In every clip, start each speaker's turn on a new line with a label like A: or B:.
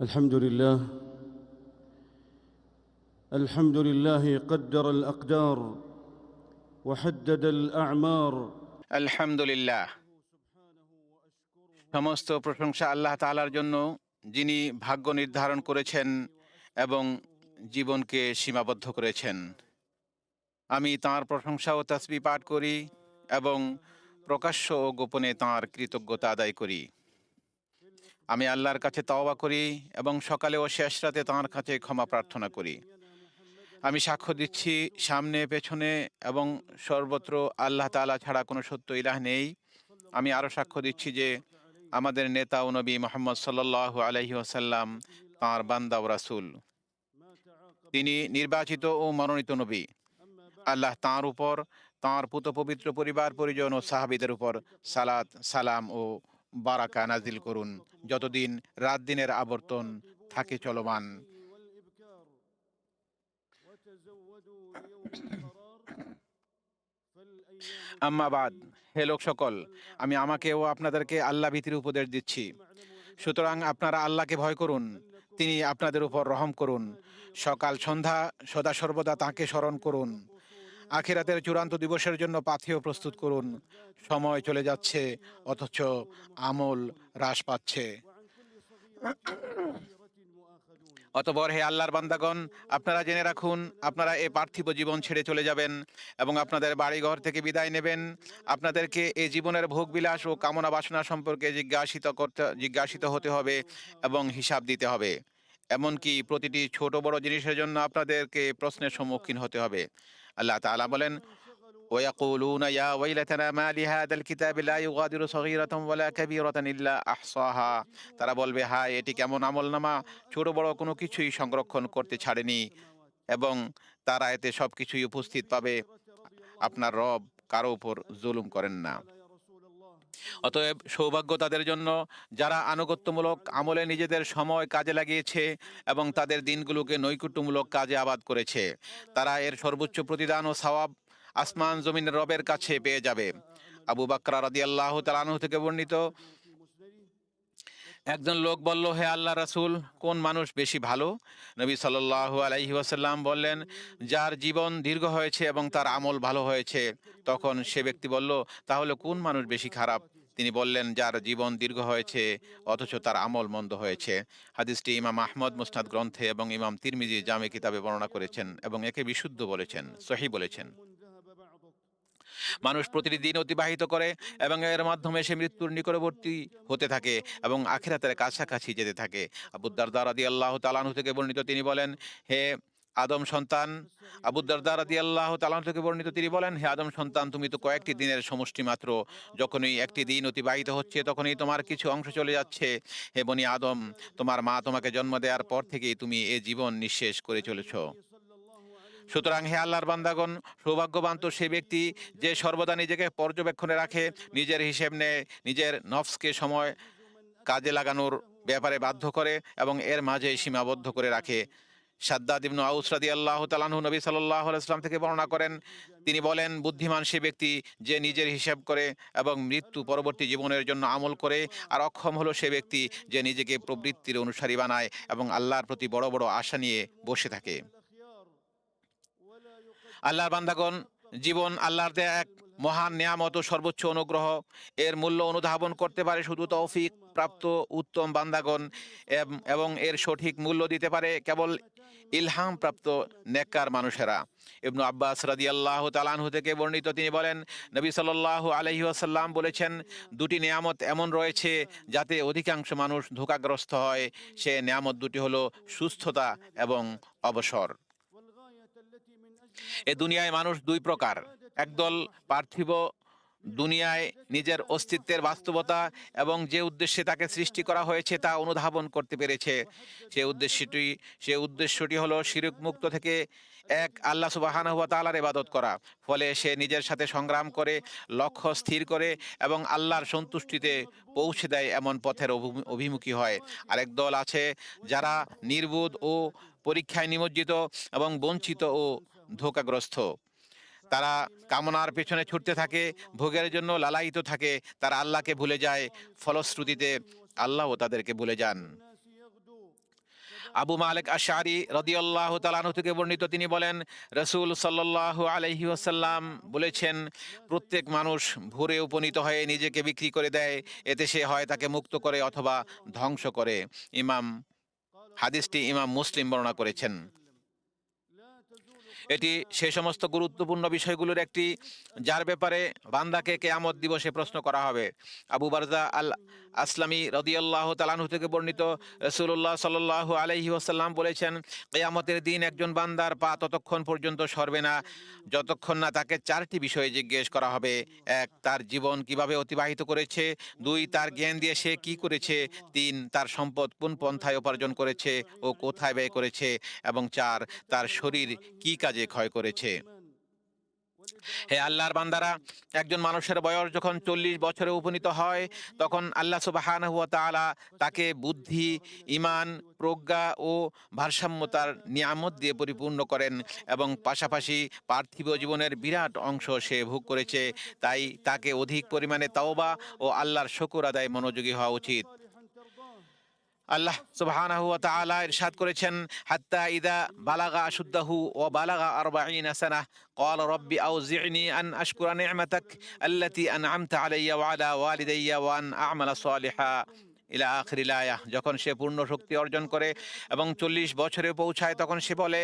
A: الحمد لله الحمد لله قدر الاقدار وحدد الاعمار
B: আলহামদুলিল্লাহ সমস্ত প্রশংসা আল্লাহ তাআলার জন্য যিনি ভাগ্য নির্ধারণ করেছেন এবং জীবনকে সীমাবদ্ধ করেছেন আমি তাঁর প্রশংসা ও তসবি পাঠ করি এবং প্রকাশ্য ও গোপনে তাঁর কৃতজ্ঞতা আদায় করি আমি আল্লাহর কাছে তওবা করি এবং সকালে ও শেষ রাতে তাঁর কাছে ক্ষমা প্রার্থনা করি। আমি সাক্ষ্য দিচ্ছি সামনে, পেছনে এবং সর্বত্র আল্লাহ তাআলা ছাড়া কোনো সত্য ইলাহ নেই। আমি আরও সাক্ষ্য দিচ্ছি যে আমাদের নেতা ও নবী মোহাম্মদ সাল্লাহ আলহি আসাল্লাম তাঁর বান্দা ও রাসূল। তিনি নির্বাচিত ও মনোনীত নবী। আল্লাহ তাঁর উপর, তাঁর পুত পবিত্র পরিবার, পরিজন ও সাহাবিদের উপর সালাত, সালাম ও বারাকা নাজিল করুন, যতদিন রাত দিনের আবর্তন থাকে চলমান। আম্মাবাদ হে লোক সকল, আমি আমাকে ও আপনাদেরকে আল্লাহ ভীতির উপদেশ দিচ্ছি। সুতরাং আপনারা আল্লাহকে ভয় করুন, তিনি আপনাদের উপর রহম করুন। সকাল সন্ধ্যা সদা সর্বদা তাঁকে স্মরণ করুন। আখিরাতের চূড়ান্ত দিবসের জন্য পাথেয় প্রস্তুত করুন। সময় চলে যাচ্ছে, অথচ আমল হ্রাস পাচ্ছে। অতপর হে আল্লাহর বান্দাগণ, আপনারা জেনে রাখুন, আপনারা এ পার্থিব জীবন ছেড়ে চলে যাবেন এবং আপনাদের বাড়িঘর থেকে বিদায় নেবেন। আপনাদেরকে এই জীবনের ভোগবিলাস ও কামনা বাসনা সম্পর্কে জিজ্ঞাসিত করতে, জিজ্ঞাসিত হতে হবে এবং হিসাব দিতে হবে। এমনকি প্রতিটি ছোট বড় জিনিসের জন্য আপনাদেরকে প্রশ্নের সম্মুখীন হতে হবে। আল্লাহ তাআলা বলেন ويقولون يا ويلتنا ما لهذا الكتاب لا يغادر صغيرة ولا كبيرة إلا أحصاها তারা বলবে হায় এটি কেমন আমলনামা ছোট বড় কোনো কিছুই সংরক্ষণ করতে ছাড়েনি এবং তারা এতে সব কিছুই উপস্থিত পাবে আপনার রব কারো উপর জুলুম করেন না
A: يا رسول الله
B: অতএব সৌভাগ্য তাদের জন্য যারা আনুগত্যমূলক আমলে নিজেদের সময় কাজে লাগিয়েছে এবং তাদের দিনগুলোকে নৈকুট্যমূলক কাজে আবাদ করেছে। তারা এর সর্বোচ্চ প্রতিদান ও সওয়াব আসমান জমিনের রবের কাছে পেয়ে যাবে। আবু বাকরা রাদিয়াল্লাহু তাআলা থেকে বর্ণিত, একজন লোক বলল, হে আল্লাহ রাসূল, কোন মানুষ বেশি ভালো? নবী সাল্লাল্লাহু আলাইহি ওয়াসাল্লাম বললেন, যার জীবন দীর্ঘ হয়েছে এবং তার আমল ভালো হয়েছে। তখন সে ব্যক্তি বলল, তাহলে কোন মানুষ বেশি খারাপ? তিনি বললেন, যার জীবন দীর্ঘ হয়েছে, অথচ তার আমল মন্দ হয়েছে। হাদিসটি ইমাম আহমদ মুস্তাদ গ্রন্থে এবং ইমাম তিরমিজি জামে কিতাবে বর্ণনা করেছেন এবং একে বিশুদ্ধ বলেছেন, সহি বলেছেন। মানুষ প্রতিটি দিন অতিবাহিত করে এবং এর মাধ্যমে সে মৃত্যুর নিকটবর্তী হতে থাকে এবং আখেরাতের কাছাকাছি যেতে থাকে। আবুদ্দার দারাদি আল্লাহ তালানু থেকে বর্ণিত তিনি বলেন, হে আদম সন্তান আবুদ্দারদা রাদি আল্লাহ তালান থেকে বর্ণিত, তিনি বলেন, হে আদম সন্তান, তুমি তো কয়েকটি দিনের সমষ্টি মাত্র। যখনই একটি দিন অতিবাহিত হচ্ছে, তখনই তোমার কিছু অংশ চলে যাচ্ছে। হে বনি আদম, তোমার মা তোমাকে জন্ম দেওয়ার পর থেকেই তুমি এ জীবন নিঃশেষ করে চলেছ। সুতরাং হে আল্লাহর বান্দাগণ, সৌভাগ্যবান তো সে ব্যক্তি যে সর্বদা নিজেকে পর্যবেক্ষণে রাখে, নিজের হিসেব নেয়, নিজের নফসকে সময় কাজে লাগানোর ব্যাপারে বাধ্য করে এবং এর মাঝে সীমাবদ্ধ করে রাখে। সাদ্দাদ ইবনু আউসরাদি আল্লাহ তালানহু নবী সাল্লাহ ইসলাম থেকে বর্ণনা করেন, তিনি বলেন, বুদ্ধিমান সে ব্যক্তি যে নিজের হিসাব করে এবং মৃত্যু পরবর্তী জীবনের জন্য আমল করে, আর অক্ষম হলো সে ব্যক্তি যে নিজেকে প্রবৃত্তির অনুসারী বানায় এবং আল্লাহর প্রতি বড় বড় আশা নিয়ে বসে থাকে। আল্লাহর বান্দাগণ, জীবন আল্লাহর দেয়া এক মহান নিয়ামত সর্বোচ্চ অনুগ্রহ। এর মূল্য অনুধাবন করতে পারে শুধু তৌফিক প্রাপ্ত উত্তম বান্দাগণ এবং এর সঠিক মূল্য দিতে পারে কেবল ইলহাম প্রাপ্ত নেককার মানুষেরা। ইবনু আব্বাস রাজি আল্লাহ তালানহু থেকে বর্ণিত, তিনি বলেন, নবী সাল্লাহ আলহি আসাল্লাম বলেছেন, দুটি নিয়ামত এমন রয়েছে যাতে অধিকাংশ মানুষ ধোকাগ্রস্ত হয়। সে নিয়ামত দুটি হলো সুস্থতা এবং অবসর। এ দুনিয়ায় মানুষ দুই প্রকার, একদল পার্থিব দুনিয়ায় নিজের অস্তিত্বের বাস্তবতা এবং যে উদ্দেশ্যে তাকে সৃষ্টি করা হয়েছে তা অনুধাবন করতে পেরেছে। সে উদ্দেশ্যটি সে উদ্দেশ্যটি হলো শিরক মুক্ত থেকে এক আল্লাহ সুবাহান তালার ইবাদত করা। ফলে সে নিজের সাথে সংগ্রাম করে, লক্ষ্য স্থির করে এবং আল্লাহর সন্তুষ্টিতে পৌঁছে দেয় এমন পথের অভি- অভিমুখী হয়। আরেক দল আছে যারা নির্বোধ ও পরীক্ষায় নিমজ্জিত এবং বঞ্চিত ও ধোকাগ্রস্ত। তারা কামনার পেছনে ছুটতে থাকে, ভোগের জন্য লালায়িত থাকে, তারা আল্লাহকে ভুলে যায়, ফলশ্রুতিতে আল্লাহও তাদেরকে ভুলে যান। আবু মালিক আশারি রদিয়াল্লাহ তালানু থেকে বর্ণিত তিনি বলেন, রসুল সাল্লাহ আলহি আসাল্লাম বলেছেন, প্রত্যেক মানুষ ভোরে উপনীত হয়ে নিজেকে বিক্রি করে দেয়, এতে সে হয় তাকে মুক্ত করে অথবা ধ্বংস করে। ইমাম, হাদিসটি ইমাম মুসলিম বর্ণনা করেছেন। এটি সে সমস্ত গুরুত্বপূর্ণ বিষয়গুলোর একটি, যার ব্যাপারে বান্দাকে কেয়ামত দিবসে প্রশ্ন করা হবে। আবু বারজা আল আসলামী রদিয়াল্লাহ তালানহু থেকে বর্ণিত রসুল্লাহ সাল্লাহ আলহি ওসাল্লাম বলেছেন, কেয়ামতের দিন একজন বান্দার পা ততক্ষণ পর্যন্ত সরবে না, যতক্ষণ না তাকে চারটি বিষয়ে জিজ্ঞেস করা হবে। এক, তার জীবন কীভাবে অতিবাহিত করেছে? দুই, তার জ্ঞান দিয়ে সে কি করেছে? তিন, তার সম্পদ কোন পন্থায় উপার্জন করেছে ও কোথায় ব্যয় করেছে? এবং চার, তার শরীর কি কাজে যে ক্ষয় করেছে। হে আল্লাহর বান্দারা, একজন মানুষের বয়স যখন চল্লিশ বছরে উপনীত হয়, তখন আল্লাহ সুবাহান হুয়া তালা তাকে বুদ্ধি ইমান প্রজ্ঞা ও ভারসাম্যতার নিয়ামত দিয়ে পরিপূর্ণ করেন এবং পাশাপাশি পার্থিব জীবনের বিরাট অংশ সে ভোগ করেছে। তাই তাকে অধিক পরিমাণে তাওবা ও আল্লাহর শকুর আদায় মনোযোগী হওয়া উচিত। আল্লাহ সুবহানাহু ওয়া তাআলা ইরশাদ করেছেন হাত্তা ইদা বালাগা আশুদ্দাহু ওয়া বালাগা আরবাঈনা সানাহ قال ربي أوزعني أن أشكر نعمتك التي أنعمت علي وعلى والدي وأن أعمل صالحا ইলা আখরিলায়া যখন সে পূর্ণ শক্তি অর্জন করে এবং চল্লিশ বছরে পৌঁছায়, তখন সে বলে,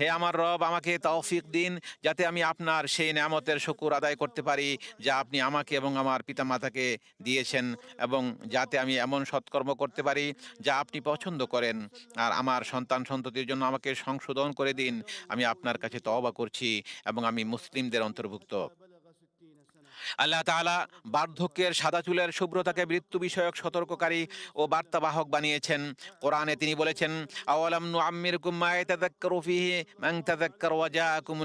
B: হে আমার রব, আমাকে তৌফিক দিন, যাতে আমি আপনার সেই নামতের শকুর আদায় করতে পারি, যা আপনি আমাকে এবং আমার পিতামাতাকে দিয়েছেন এবং যাতে আমি এমন সৎকর্ম করতে পারি, যা আপনি পছন্দ করেন। আর আমার সন্তান সন্ততির জন্য আমাকে সংশোধন করে দিন, আমি আপনার কাছে তওবা করছি এবং আমি মুসলিমদের অন্তর্ভুক্ত। আল্লাহ তালা বার্ধক্যের সাদা চুলের শুভ্রতাকে মৃত্যু বিষয়ক সতর্ককারী ও বার্তাবাহক বানিয়েছেন। কোরআনে তিনি বলেছেন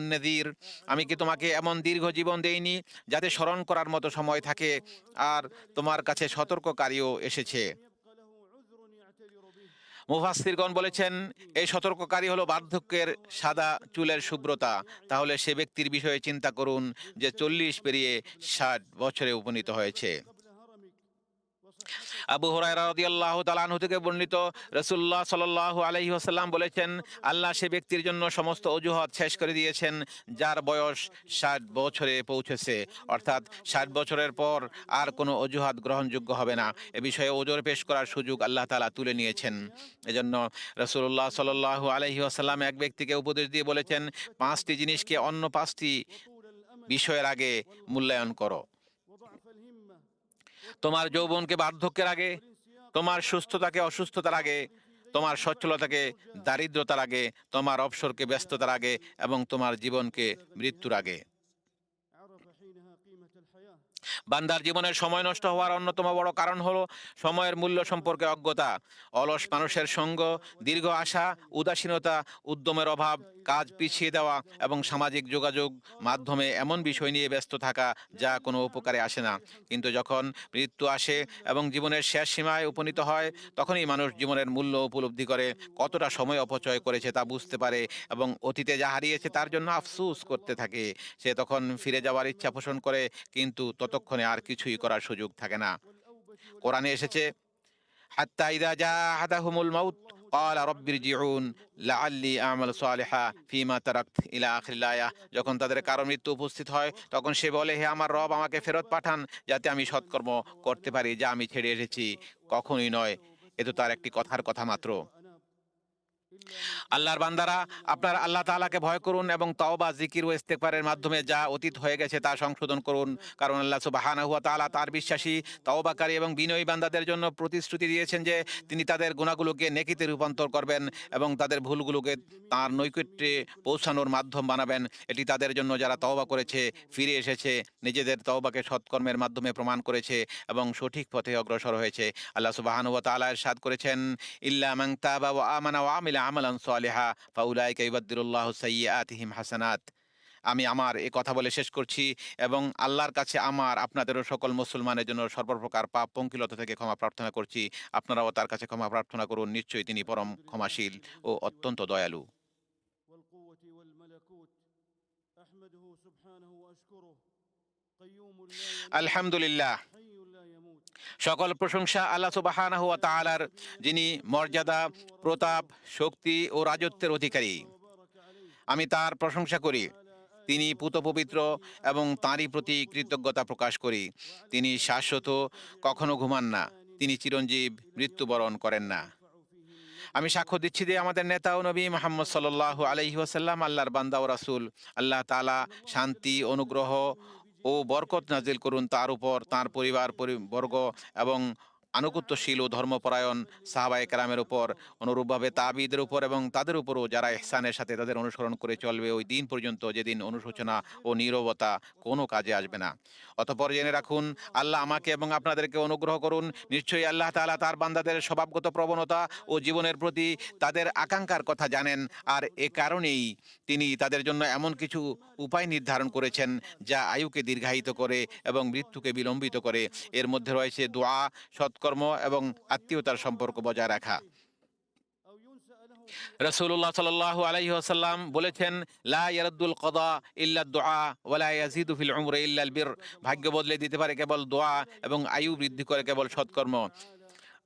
B: নাযীর আমি কি তোমাকে এমন দীর্ঘ জীবন দেইনি যাতে স্মরণ করার মতো সময় থাকে? আর তোমার কাছে সতর্ককারীও এসেছে। মুফাসিরগণ বলেছেন, এই সতর্ককারী হলো বার্ধক্যের সাদা চুলের শুভ্রতা। তাহলে সে ব্যক্তির বিষয়ে চিন্তা করুন যে চল্লিশ পেরিয়ে ষাট বছরে উপনীত হয়েছে। আবু হরাইরাহ তালানহু থেকে বর্ণিত রসুল্লাহ সাল্লাহ আলহি আসাল্লাম বলেছেন, আল্লাহ সে ব্যক্তির জন্য সমস্ত অজুহাত শেষ করে দিয়েছেন, যার বয়স ষাট বছরে পৌঁছেছে। অর্থাৎ ষাট বছরের পর আর কোনো অজুহাত গ্রহণযোগ্য হবে না। এ বিষয়ে ওজোর পেশ করার সুযোগ আল্লাহ তালা তুলে নিয়েছেন। এজন্য রসুল্লাহ সাল্লাহ আলহি আসাল্লাম এক ব্যক্তিকে উপদেশ দিয়ে বলেছেন, পাঁচটি জিনিসকে অন্য পাঁচটি বিষয়ের আগে মূল্যায়ন করো। তোমার যৌবনকে বার্ধক্যের আগে, তোমার সুস্থতাকে অসুস্থতার আগে, তোমার সচ্ছলতাকে দারিদ্রতার আগে, তোমার অবসরকে ব্যস্ততার আগে এবং তোমার জীবনকে মৃত্যুর আগে। বান্দার জীবনের সময় নষ্ট হওয়ার অন্যতম বড় কারণ হলো সময়ের মূল্য সম্পর্কে অজ্ঞতা। অলস মানুষের সঙ্গ, দীর্ঘ আশা, উদাসীনতা, উদ্যমের অভাব, কাজ পিছিয়ে দেওয়া এবং সামাজিক যোগাযোগ মাধ্যমে এমন বিষয় নিয়ে ব্যস্ত থাকা যা কোনো উপকারে আসে না। কিন্তু যখন মৃত্যু আসে এবং জীবনের শেষ সীমায় উপনীত হয়, তখনই মানুষ জীবনের মূল্য উপলব্ধি করে, কতটা সময় অপচয় করেছে তা বুঝতে পারে এবং অতীতে যা হারিয়েছে তার জন্য আফসুস করতে থাকে। সে তখন ফিরে যাওয়ার ইচ্ছা পোষণ করে, কিন্তু ততক্ষণে আর কিছুই করার সুযোগ থাকে না
A: والأوبة
B: কোরআনে এসেছে হাত্তা ইদা জাহাদাহুমুল মাউত قال رب ارجعون لعلي اعمل صالحا فيما تركت الى اخر الايه যখন তাদের কারো মৃত্যু উপস্থিত হয় তখন সে বলে হে আমার রব আমাকে ফেরত পাঠান যাতে আমি সৎকর্ম করতে পারি যা আমি ছেড়ে এসেছি কখনোই নয় এ তো তার একটি কথার কথা মাত্র
A: وأناب إلا من
B: আল্লাহর বান্দারা, আপনার আল্লাহ তাআলাকে ভয় করুন এবং তওবা, জিকির ও ইস্তেগফারের মাধ্যমে যা অতীত হয়ে গেছে তা সংশোধন করুন। কারণ আল্লাহ সুবহানাহু ওয়া তালা তার বিশ্বাসী, তওবাকারী এবং বিনয়ী বান্দাদের জন্য প্রতিশ্রুতি দিয়েছেন যে তিনি তাদের গুণাগুলোকে নেকিতে রূপান্তর করবেন এবং তাদের ভুলগুলোকে তার নৈকট্যে পৌঁছানোর মাধ্যম বানাবেন। এটি তাদের জন্য যারা তওবা করেছে, ফিরে এসেছে, নিজেদের তওবাকে সৎকর্মের মাধ্যমে প্রমাণ করেছে এবং সঠিক পথে অগ্রসর হয়েছে। আল্লাহ সুবহানাহু ওয়া তাআলা ইরশাদ করেছেন, ইল্লা মান তাবা ওয়া আমানা ওয়া আমিলা আমালান সালেহা ফাউলাই কাইবাদ্দুল্লাহ সাইয়াতিহিম হাসানাত। আমি আমার এ কথা বলে শেষ করছি এবং আল্লাহর কাছে আমার, আপনাদেরও সকল মুসলমানের জন্য সর্বপ্রকার পাপ পঙ্কিলতা থেকে ক্ষমা প্রার্থনা করছি। আপনারাও তার কাছে ক্ষমা প্রার্থনা করুন, নিশ্চয়ই তিনি পরম ক্ষমাশীল ও অত্যন্ত দয়ালু। আলহামদুলিল্লাহ। সকল প্রশংসা আল্লাহ সুবাহানা হুয়া তালার যিনি মর্যাদা, প্রতাপ, শক্তি ও রাজত্বের অধিকারী। আমি তার প্রশংসা করি। তিনি পুত পবিত্র এবং তাঁরই প্রতি কৃতজ্ঞতা প্রকাশ করি। তিনি শাশ্বত, কখনো ঘুমান না। তিনি চিরঞ্জীব, মৃত্যুবরণ করেন না। আমি সাক্ষ্য দিচ্ছি যে আমাদের নেতা ও নবী মোহাম্মদ সাল্লাহ আলহিহাসাল্লাম আল্লাহর বান্দা ও রাসুল। আল্লাহ তালা শান্তি, অনুগ্রহ ও বরকত নাজিল করুন তার উপর তার পরিবার পরি- বর্গ এবং আনুগত্যশীল ও ধর্মপরায়ণ সাহাবায়ে কেরামের উপর, অনুরূপভাবে তাবিদের উপর এবং তাদের উপরও যারা এহসানের সাথে তাদের অনুসরণ করে চলবে, ওই দিন পর্যন্ত যেদিন অনুশোচনা ও নীরবতা কোনো কাজে আসবে না। অতপর জেনে রাখুন, আল্লাহ আমাকে এবং আপনাদেরকে অনুগ্রহ করুন, নিশ্চয়ই আল্লাহ তাআলা তার বান্দাদের স্বভাবগত প্রবণতা ও জীবনের প্রতি তাদের আকাঙ্ক্ষার কথা জানেন, আর এ কারণেই তিনি তাদের জন্য এমন কিছু উপায় নির্ধারণ করেছেন যা আয়ুকে দীর্ঘায়িত করে এবং মৃত্যুকে বিলম্বিত করে। এর মধ্যে রয়েছে দোয়া সৎকর্ম এবং আত্মীয়তার সম্পর্ক বজায় রাখা। রসুল্লাহ সাল্লাহ আলাইহি আসাল্লাম বলেছেন, লা ইয়ারুদ্দুল কদা ইল্লা দোয়া ওলা ইয়াজিদু ফিল উমরে ইল্লাল বীর ভাগ্য বদলে দিতে পারে কেবল দোয়া এবং আয়ু বৃদ্ধি করে কেবল সৎকর্ম।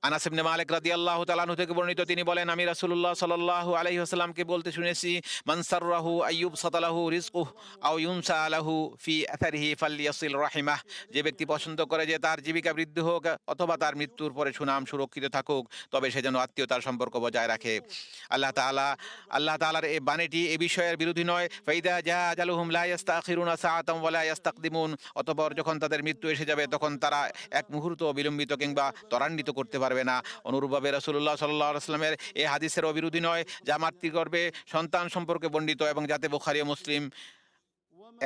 B: আনাস ইবনে মালিক রাদিয়াল্লাহু তাআলা থেকে বর্ণিত, তিনি বলেন, আমি রাসূলুল্লাহ সাল্লাল্লাহু আলাইহি ওয়াসাল্লামকে বলতে শুনেছি, মান সাররাহু আইয়ুব সাতালাহু রিজকুহু আও ইউনসা আলাহু ফি আথারিহি ফালইয়াসিল রাহিমাহ যে ব্যক্তি পছন্দ করে যে তার জীবিকা বৃদ্ধি হোক অথবা তার মৃত্যুর পরে সুনাম সুরক্ষিত থাকুক, তবে সে যেন আত্মীয়তার সম্পর্ক বজায় রাখে। আল্লাহ তাআলা, আল্লাহ তাআলার এই বাণীটি এ বিষয়ের বিরোধী নয়। ফাইদা জা আজালুহুম লা ইস্তাখিরুনা সাআতাম ওয়ালা ইস্তাকদিমুন অতঃপর যখন তাদের মৃত্যু এসে যাবে, তখন তারা এক মুহূর্ত বিলম্বিত কিংবা ত্বরান্বিত করতে পারবে না। অনুরূপভাবে রসুল্লাহ সাল্লাহ আসলামের এ হাদিসের অবিরোধী নয়, যা মাতৃগর্ভে সন্তান সম্পর্কে বর্ণিত এবং যাতে বুখারি মুসলিম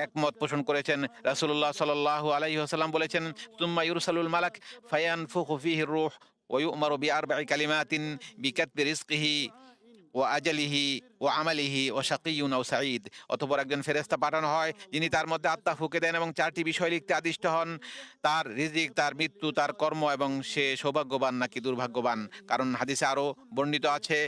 B: একমত পোষণ করেছেন। রাসুল্লাহ সাল্লাল্লাহু আলাইহি ওয়াসাল্লাম বলেছেন তুম্মা ইউরসালুল মালাক ফায়ানফুখু ফিহি রূহ ওয়া ইউমারু বিআরবা'i কালিমাতিন বিকাত রিজকিহি। ও আজালিহি ও আমালিহি ও শাকিউন ও সাঈদ অতপর একজন ফেরেস্তা পাঠানো হয় যিনি তার মধ্যে আত্মা ফুঁকে দেন এবং চারটি বিষয় লিখতে আদিষ্ট হন তার রিজিক তার মৃত্যু তার কর্ম এবং সে সৌভাগ্যবান নাকি দুর্ভাগ্যবান কারণ হাদিসে আরও বর্ণিত আছে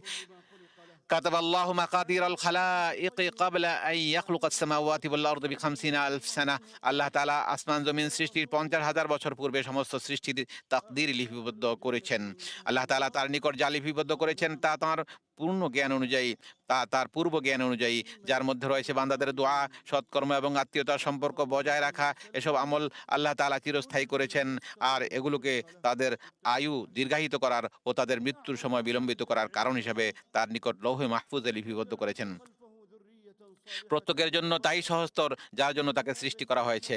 B: كتب الله مقادير الخلائق قبل أن يخلق السماوات والأرض بخمسين ألف سنة আল্লাহ তাআলা আসমান জমিন সৃষ্টির পঞ্চাশ হাজার বছর পূর্বে সমস্ত সৃষ্টির তাকদির লিপিবদ্ধ করেছেন আল্লাহ তাআলা তার নিকট যা লিপিবদ্ধ করেছেন তা তাঁর পূর্ণ জ্ঞান অনুযায়ী, তা, তার পূর্ব জ্ঞান অনুযায়ী, যার মধ্যে রয়েছে বান্দাদের দোয়া, সৎকর্ম এবং আত্মীয়তার সম্পর্ক বজায় রাখা, এসব আমল আল্লাহ তালা চিরস্থায়ী করেছেন। আর এগুলোকে তাদের আয়ু দীর্ঘায়িত করার ও তাদের মৃত্যুর সময় বিলম্বিত করার কারণ হিসাবে তার নিকট লৌহে মাহফুজে লিপিবদ্ধ করেছেন। প্রত্যেকের জন্য তাই সহস্তর যার জন্য তাকে সৃষ্টি করা হয়েছে।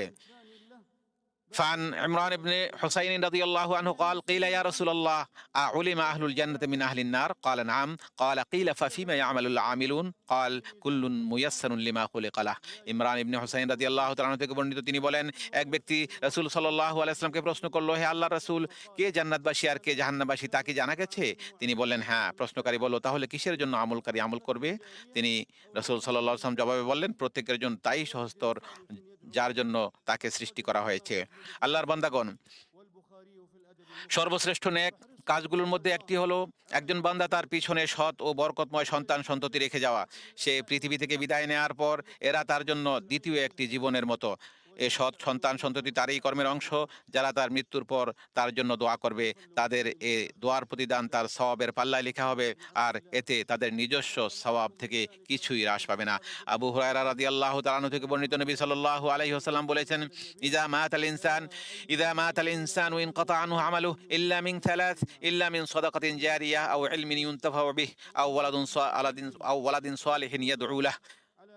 B: فعن عمران بن حسين رضي الله عنه قال قيل يا رسول الله أعلم أهل الجنة من أهل النار قال نعم قال قيل ففيما يعمل العاملون قال كل ميسر لما خلق له ইমরান ইবনে হুসাইন রাদিয়াল্লাহু তাআলা আনহু থেকে বর্ণিত তিনি বলেন এক ব্যক্তি রাসূল সাল্লাল্লাহু আলাইহি ওয়াসাল্লামকে প্রশ্ন করলো হে আল্লাহর রাসূল কে জান্নাতবাসী আর কে জাহান্নামবাসী তা কি জানা গেছে তিনি বললেন হ্যাঁ প্রশ্নকারী বলল তাহলে কিসের জন্য আমলকারী আমল করবে তিনি রাসূল সাল্লাল্লাহু আলাইহি ওয়াসাল্লাম জবাবে বললেন প্রত্যেকের জন্য তাই সহস্তর যার জন্য তাকে সৃষ্টি করা হয়েছে। আল্লাহর বান্দাগণ, সর্বশ্রেষ্ঠ নেক কাজগুলোর মধ্যে একটি হলো একজন বান্দা তার পিছনে সৎ ও বরকতময় সন্তান সন্ততি রেখে যাওয়া। সে পৃথিবী থেকে বিদায় নেওয়ার পর এরা তার জন্য দ্বিতীয় একটি জীবনের মতো। এ সৎ সন্তান সন্ততি তারই কর্মের অংশ। যারা তার মৃত্যুর পর তার জন্য দোয়া করবে, তাদের এ দোয়ার প্রতিদান তার সওয়াবের পাল্লায় লেখা হবে আর এতে তাদের নিজস্ব সওয়াব থেকে কিছুই হ্রাস পাবে না। আবু হুরায়রা রাদিয়াল্লাহু তাআলা আনহু থেকে বর্ণিত নবী সাল্লাল্লাহু আলাইহি ওয়াসাল্লাম বলেছেন ইজা মাতাল ইনসান ইজা মাতাল ইনসান ওয়া ইনকাতা আনহু আমালু ইল্লা মিন থালাথ ইল্লা মিন সাদাকাতিন জারিয়া আও ইলমিন ইউনতাফাউ বিহি, আও সালাদিন আও ওয়ালাদিন সালিহিন ইয়াদউ লাহ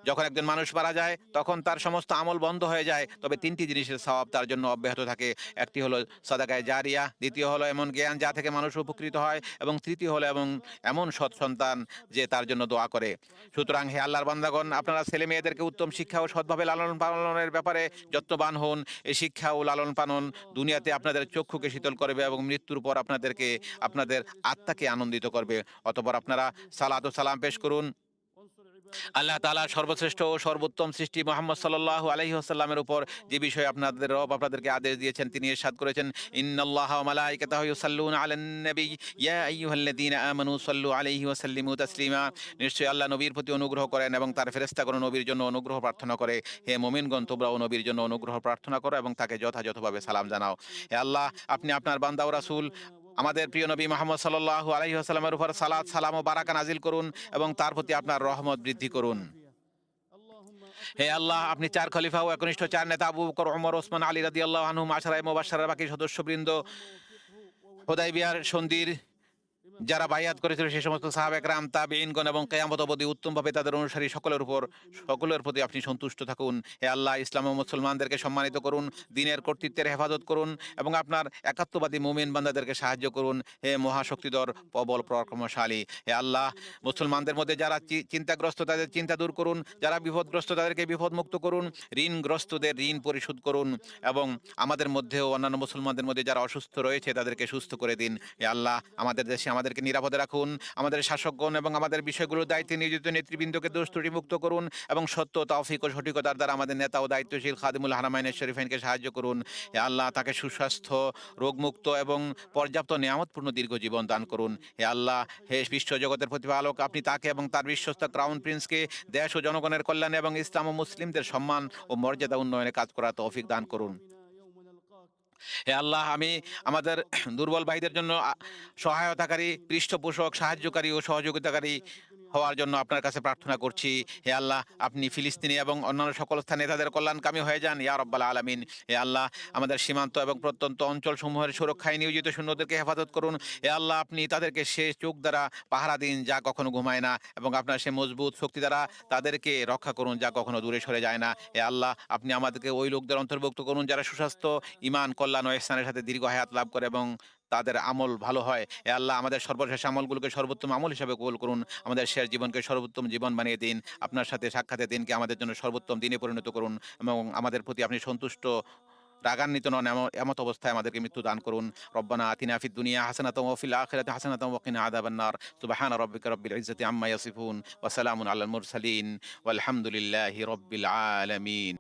B: যখন একজন মানুষ মারা যায়, তখন তার সমস্ত আমল বন্ধ হয়ে যায়। তবে তিনটি জিনিসের স্বভাব তার জন্য অব্যাহত থাকে। একটি হলো সাদাকায় জারিয়া, দ্বিতীয় হলো এমন জ্ঞান যা থেকে মানুষ উপকৃত হয়, এবং তৃতীয় হলো এবং এমন সৎ সন্তান যে তার জন্য দোয়া করে। সুতরাং হে আল্লাহর বান্দাগণ, আপনারা ছেলে মেয়েদেরকে উত্তম শিক্ষা ও সৎভাবে লালন পালনের ব্যাপারে যত্নবান হন। এই শিক্ষা ও লালন পালন দুনিয়াতে আপনাদের চক্ষুকে শীতল করবে এবং মৃত্যুর পর আপনাদেরকে, আপনাদের আত্মাকে আনন্দিত করবে। অতপর আপনারা সালাদ ও সালাম পেশ করুন। আল্লাহ তাআলা সর্বশ্রেষ্ঠ ও সর্বোত্তম সৃষ্টি মোহাম্মদ সাল্লাল্লাহু আলাইহি ওয়াসাল্লামের উপর যে বিষয়ে আপনাদের রব আপনাদেরকে আদেশ দিয়েছেন, তিনি ইরশাদ করেছেন, ইন্নাল্লাহা মালাইকাতাহু ইউসাল্লুনা আলান নবী, ইয়া আইয়ুহাল্লাযীনা আমানু সাল্লু তাসলিমা। নিশ্চয়ই আল্লাহ নবীর প্রতি অনুগ্রহ করেন এবং তার ফেরেশতাগণ নবীর জন্য অনুগ্রহ প্রার্থনা করে। হে মুমিনগণ, তোমরাও নবীর জন্য অনুগ্রহ প্রার্থনা করো এবং তাকে যথাযথভাবে সালাম জানাও। হে আল্লাহ, আপনি আপনার বান্দা ও রাসূল আমাদের প্রিয় নবী মোহাম্মদ সাল্লাহ আলহি আসালামের উপর সালাদ সালাম ও বারাকা নাজিল করুন এবং তার প্রতি আপনার রহমত বৃদ্ধি করুন। হে আল্লাহ, আপনি চার খলিফা ও একনিষ্ঠ চার নেতা, আবু বকর ওমর ওসমান, আলী রাদিয়াল্লাহু আনহুম, আশরায়ে মোবাসার বাকি সদস্যবৃন্দ, হোদাইবিয়ার সন্ধির যারা বায়াত করেছিল, সেই সমস্ত সাহাব একরাম, তাবিঈনগণ এবং কেয়ামত অবধি উত্তমভাবে তাদের অনুসারী সকলের উপর, সকলের প্রতি আপনি সন্তুষ্ট থাকুন। হে আল্লাহ, ইসলাম ও মুসলমানদেরকে সম্মানিত করুন, দিনের কর্তৃত্বের হেফাজত করুন এবং আপনার একাত্মবাদী মুমিন বান্দাদেরকে সাহায্য করুন। হে মহাশক্তিধর, প্রবল, পরাক্রমশালী, হে আল্লাহ, মুসলমানদের মধ্যে যারা চিন্তাগ্রস্ত, তাদের চিন্তা দূর করুন। যারা বিপদগ্রস্ত, তাদেরকে বিপদমুক্ত করুন। ঋণগ্রস্তদের ঋণ পরিশোধ করুন এবং আমাদের মধ্যেও অন্যান্য মুসলমানদের মধ্যে যারা অসুস্থ রয়েছে, তাদেরকে সুস্থ করে দিন। হে আল্লাহ, আমাদের দেশে আমাদেরকে নিরাপদে রাখুন, আমাদের শাসকগণ এবং আমাদের বিষয়গুলোর দায়িত্বে নিয়োজিত নেতৃবৃন্দকে দোষ ত্রুটিমুক্ত করুন এবং সত্য, তাফিক ও সঠিকতার দ্বারা আমাদের নেতা ও দায়িত্বশীল খাদিমুল হারামাইনের শরীফেনকে সাহায্য করুন। এ আল্লাহ, তাকে সুস্বাস্থ্য, রোগমুক্ত এবং পর্যাপ্ত নিয়ামতপূর্ণ দীর্ঘ জীবন দান করুন। হে আল্লাহ, হে বিশ্বজগতের প্রতিপালক, আপনি তাকে এবং তার বিশ্বস্ত ক্রাউন প্রিন্সকে দেশ ও জনগণের কল্যাণে এবং ইসলাম ও মুসলিমদের সম্মান ও মর্যাদা উন্নয়নে কাজ করা তৌফিক দান করুন। হে আল্লাহ আমি আমাদের দুর্বল ভাইদের জন্য সহায়তাকারী পৃষ্ঠপোষক সাহায্যকারী ও সহযোগিতাকারী হওয়ার জন্য আপনার কাছে প্রার্থনা করছি, হে আল্লাহ, আপনি ফিলিস্তিনি এবং অন্যান্য সকল স্থানে তাদের কল্যাণকামী হয়ে যান, ইয়া রব্বাল আলামিন। হে আল্লাহ, আমাদের সীমান্ত এবং প্রত্যন্ত অঞ্চলসমূহের সুরক্ষায় নিয়োজিত সৈন্যদেরকে হেফাজত করুন। হে আল্লাহ, আপনি তাদেরকে সে চোখ দ্বারা পাহারা দিন, যা কখনো ঘুমায় না, এবং আপনার সে মজবুত শক্তি দ্বারা তাদেরকে রক্ষা করুন, যা কখনো দূরে সরে যায় না। হে আল্লাহ, আপনি আমাদেরকে ওই লোকদের অন্তর্ভুক্ত করুন, যারা সুস্বাস্থ্য ইমান কল্যাণ ও ইহসানের সাথে দীর্ঘ হায়াত লাভ করে এবং তাদের আমল ভালো হয়। এ আল্লাহ আমাদের সর্বশেষ আমলগুলোকে সর্বোত্তম আমল হিসাবে কবুল করুন। আমাদের শেষ জীবনকে সর্বোত্তম জীবন বানিয়ে দিন। আপনার সাথে সাক্ষাতের দিনকে আমাদের জন্য সর্বোত্তম দিনে পরিণত করুন এবং আমাদের প্রতি আপনি সন্তুষ্ট, রাগান্বিত নন এমত অবস্থায় আমাদেরকে মৃত্যু দান করুন। রব্বানা আতিনা ফিদ দুনিয়া হাসানাতম ওয়া ফিল আখিরাতি হাসানাতাম ওয়া কিনা আযাবান নার। সুবহানা রাব্বিকা রাব্বিল ইজ্জাতি আম্মা ইয়াসিফুন। ওয়া সালামুন আলাল মুরসালিন। ওয়ালহামদুলিল্লাহি রাব্বিল আলামিন।